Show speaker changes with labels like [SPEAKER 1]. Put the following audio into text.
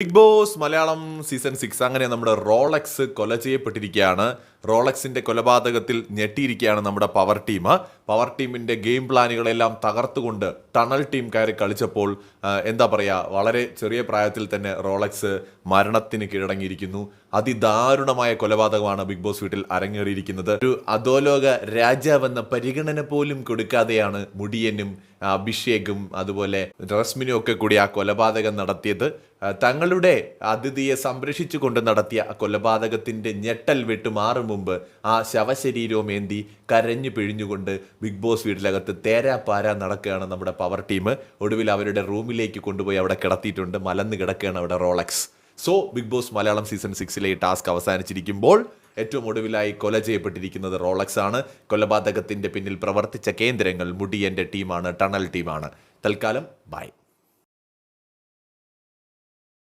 [SPEAKER 1] Big Boss Malayalam season six അങ്ങനെ നമ്മുടെ Rolex കൊല ചെയ്യപ്പെട്ടിരിക്കുകയാണ്. റോളക്സിന്റെ കൊലപാതകത്തിൽ ഞെട്ടിയിരിക്കുകയാണ് നമ്മുടെ പവർ ടീം പവർ ടീമിന്റെ ഗെയിം പ്ലാനുകളെല്ലാം തകർത്തുകൊണ്ട് ടണൽ ടീം കയറി കളിച്ചപ്പോൾ എന്താ പറയുക വളരെ ചെറിയ പ്രായത്തിൽ തന്നെ റോളക്സ് മരണത്തിന് കീഴടങ്ങിയിരിക്കുന്നു. അതിദാരുണമായ കൊലപാതകമാണ് ബിഗ് ബോസ് വീട്ടിൽ അരങ്ങേറിയിരിക്കുന്നത്. ഒരു അധോലോക രാജാവെന്ന പരിഗണന പോലും കൊടുക്കാതെയാണ് മുടിയനും അഭിഷേകും അതുപോലെ റസ്മിനും ഒക്കെ കൂടി ആ കൊലപാതകം നടത്തിയത്. തങ്ങളുടെ അതിഥിയെ സംരക്ഷിച്ചുകൊണ്ട് നടത്തിയ കൊലപാതകത്തിന്റെ ഞെട്ടൽ വിട്ട് മാറും മുമ്പ് ആ ശവശരീരവും ഏന്തി കരഞ്ഞു പിഴിഞ്ഞുകൊണ്ട് ബിഗ് ബോസ് വീട്ടിലകത്ത് തേരാപ്പാര നടക്കുകയാണ് നമ്മുടെ പവർ ടീം. ഒടുവിൽ അവരുടെ റൂമിലേക്ക് കൊണ്ടുപോയി അവിടെ കിടത്തിയിട്ടുണ്ട്. മലന്ന് കിടക്കുകയാണ് അവിടെ Rolex. So Bigg Boss Malayalam season സിക്സിലെ ഈ ടാസ്ക് അവസാനിച്ചിരിക്കുമ്പോൾ ഏറ്റവും ഒടുവിലായി കൊല ചെയ്യപ്പെട്ടിരിക്കുന്നത് റോളക്സ് ആണ്. കൊലപാതകത്തിന്റെ പിന്നിൽ പ്രവർത്തിച്ച കേന്ദ്രങ്ങൾ മുടിയന്റെ ടീമാണ് ടണൽ ടീമാണ് തൽക്കാലം ബൈ